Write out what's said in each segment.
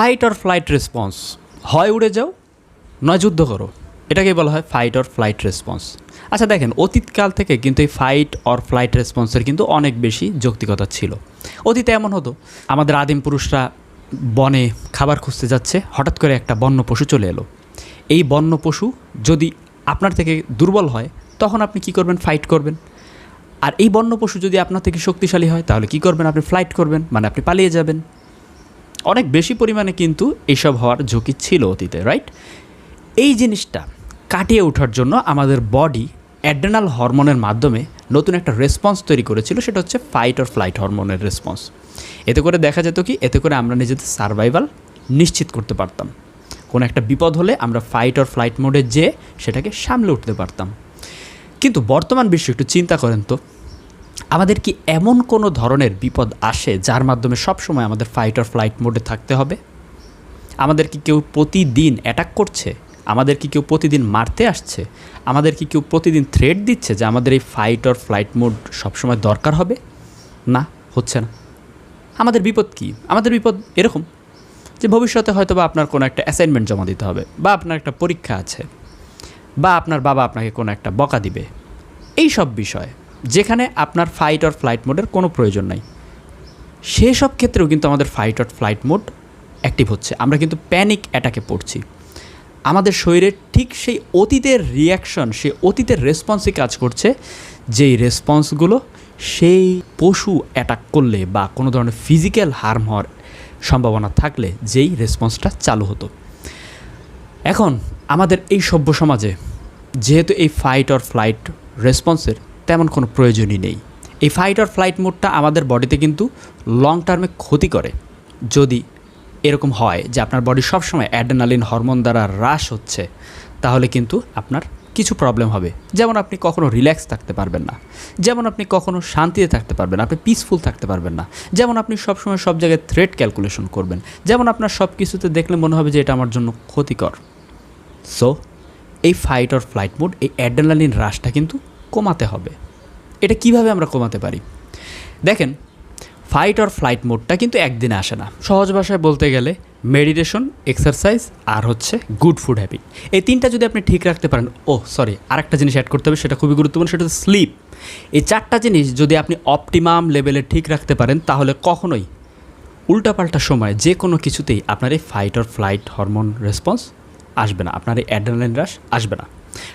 Fight or flight response হয়, উড়ে যাও, নয়, যুদ্ধ করো। এটাকেই বলা হয় ফাইট অর ফ্লাইট রেসপন্স আচ্ছা দেখেন, অতীতকাল থেকে কিন্তু এই ফাইট অর ফ্লাইট রেসপন্সের কিন্তু অনেক বেশি যৌক্তিকতা ছিল। অতীতে এমন হতো, আমাদের আদিম পুরুষরা বনে খাবার খুঁজতে যাচ্ছে, হঠাৎ করে একটা বন্য পশু চলে এলো। এই বন্য পশু যদি আপনার থেকে দুর্বল হয়, তখন আপনি কি করবেন? ফাইট করবেন। আর এই বন্য পশু যদি আপনার থেকে শক্তিশালী হয়, তাহলে কি করবেন? আপনি ফ্লাইট করবেন মানে আপনি পালিয়ে যাবেন। অনেক বেশি পরিমাণে কিন্তু এসব হওয়ার ঝুঁকি ছিল অতীতে রাইট এই জিনিসটা কাটিয়ে ওঠার জন্য আমাদের বডি অ্যাড্রেনাল হরমোনের মাধ্যমে নতুন একটা রেসপন্স তৈরি করেছিল, সেটা হচ্ছে ফাইট অর ফ্লাইট হরমোনের রেসপন্স এতে করে দেখা যেত কি, এতে করে আমরা নিজেদের সার্ভাইভাল নিশ্চিত করতে পারতাম। কোনো একটা বিপদ হলে আমরা ফাইট অর ফ্লাইট মোডে যেয়ে সেটাকে সামলে উঠতে পারতাম। কিন্তু বর্তমান বিশ্ব একটু চিন্তা করেন তো আমাদের কি এমন কোনো ধরনের বিপদ আসে যার মাধ্যমে সবসময় আমাদের ফাইট অর ফ্লাইট মোডে থাকতে হবে? আমাদের কি কেউ প্রতিদিন অ্যাটাক করছে? আমাদের কি কেউ প্রতিদিন মারতে আসছে? আমাদের কি কেউ প্রতিদিন থ্রেট দিচ্ছে যে আমাদের এই ফাইট অর ফ্লাইট মোড সবসময় দরকার হবে? না, হচ্ছে না। আমাদের বিপদ কি? আমাদের বিপদ এরকম যে ভবিষ্যতে হয়তো বা আপনার কোনো একটা অ্যাসাইনমেন্ট জমা দিতে হবে, বা আপনার একটা পরীক্ষা আছে, বা আপনার বাবা আপনাকে কোনো একটা বকা দিবে। এই সব বিষয় যেখানে আপনার ফাইট অর ফ্লাইট মোডের কোনো প্রয়োজন নাই। সেই সব ক্ষেত্রেও কিন্তু আমাদের fight or flight mode active হচ্ছে। আমরা কিন্তু প্যানিক অ্যাটাকে পড়ছি। আমাদের শরীরে ঠিক সেই অতীতের রিয়াকশন সেই অতীতের রেসপন্সই কাজ করছে। যেই রেসপন্সগুলো সেই পশু অ্যাটাক করলে বা কোনো ধরনের ফিজিক্যাল হার্ম হওয়ার সম্ভাবনা থাকলে যেই রেসপন্সটা চালু হতো। এখন আমাদের এই সভ্য সমাজে যেহেতু এই ফাইট অর ফ্লাইট রেসপন্সের তেমন কোনো প্রয়োজনই নেই। এই ফাইট অর ফ্লাইট মোডটা আমাদের বডিতে কিন্তু লং টার্মে ক্ষতি করে। যদি এরকম হয় যে আপনার বডি সবসময় অ্যাডেনালিন হরমোন দ্বারা হ্রাস হচ্ছে, তাহলে কিন্তু আপনার কিছু প্রবলেম হবে। যেমন আপনি কখনো রিল্যাক্স থাকতে পারবেন না। যেমন আপনি কখনো শান্তিতে থাকতে পারবেন আপনি পিসফুল থাকতে পারবেন না। যেমন আপনি সবসময় সব জায়গায় থ্রেড ক্যালকুলেশন করবেন। যেমন আপনার সব কিছুতে দেখলে মনে হবে যে এটা আমার জন্য ক্ষতিকর। সো এই ফাইট অর ফ্লাইট মোড এই অ্যাড্রেনালিন হ্রাসটা কিন্তু কমাতে হবে। এটা কীভাবে আমরা কমাতে পারি? দেখেন ফাইট অর ফ্লাইট মোডটা কিন্তু একদিনে আসে না। সহজ ভাষায় বলতে গেলে মেডিটেশন এক্সারসাইজ আর হচ্ছে গুড ফুড হ্যাবিট এই তিনটা যদি আপনি ঠিক রাখতে পারেন ও সরি আরেকটা জিনিস অ্যাড করতে হবে, সেটা খুবই গুরুত্বপূর্ণ, সেটা হচ্ছে স্লিপ এই চারটা জিনিস যদি আপনি অপটিমাম লেভেলে ঠিক রাখতে পারেন, তাহলে কখনোই উল্টাপাল্টা সময় যে কোনো কিছুতেই আপনার এই fight or flight hormone response আসবে না, আপনার এই অ্যাড্রেনালিন রাশ আসবে না।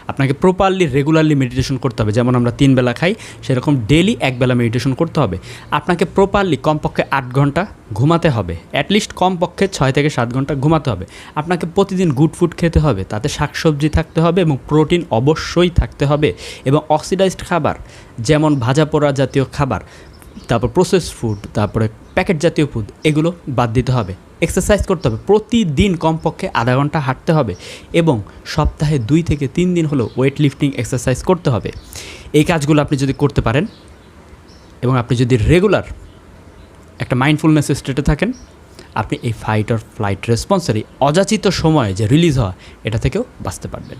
আপনাকে প্রপারলি রেগুলারলি মেডিটেশন করতে হবে। যেমন আমরা তিন বেলা খাই, সেরকম ডেলি এক বেলা মেডিটেশন করতে হবে। আপনাকে প্রপারলি কমপক্ষে আট ঘণ্টা ঘুমাতে হবে। অ্যাটলিস্ট কমপক্ষে ছয় থেকে সাত ঘণ্টা ঘুমাতে হবে। আপনাকে প্রতিদিন গুড ফুড খেতে হবে, তাতে শাকসবজি থাকতে হবে এবং প্রোটিন অবশ্যই থাকতে হবে এবং অক্সিডাইজড খাবার, যেমন ভাজা পোড়া জাতীয় খাবার, তারপর প্রসেস ফুড তারপরে প্যাকেট জাতীয় ফুড এগুলো বাদ দিতে হবে। এক্সারসাইজ করতে হবে। প্রতিদিন কমপক্ষে আধা ঘণ্টা হাঁটতে হবে এবং সপ্তাহে দুই থেকে তিন দিন হলো ওয়েট লিফটিং এক্সারসাইজ করতে হবে। এই কাজগুলো আপনি যদি করতে পারেন এবং আপনি যদি রেগুলার একটা মাইন্ডফুলনেস স্টেটে থাকেন, আপনি এই ফাইট অর ফ্লাইট রেসপন্সের অযাচিত সময়ে যে রিলিজ হয় এটা থেকেও বাঁচতে পারবেন।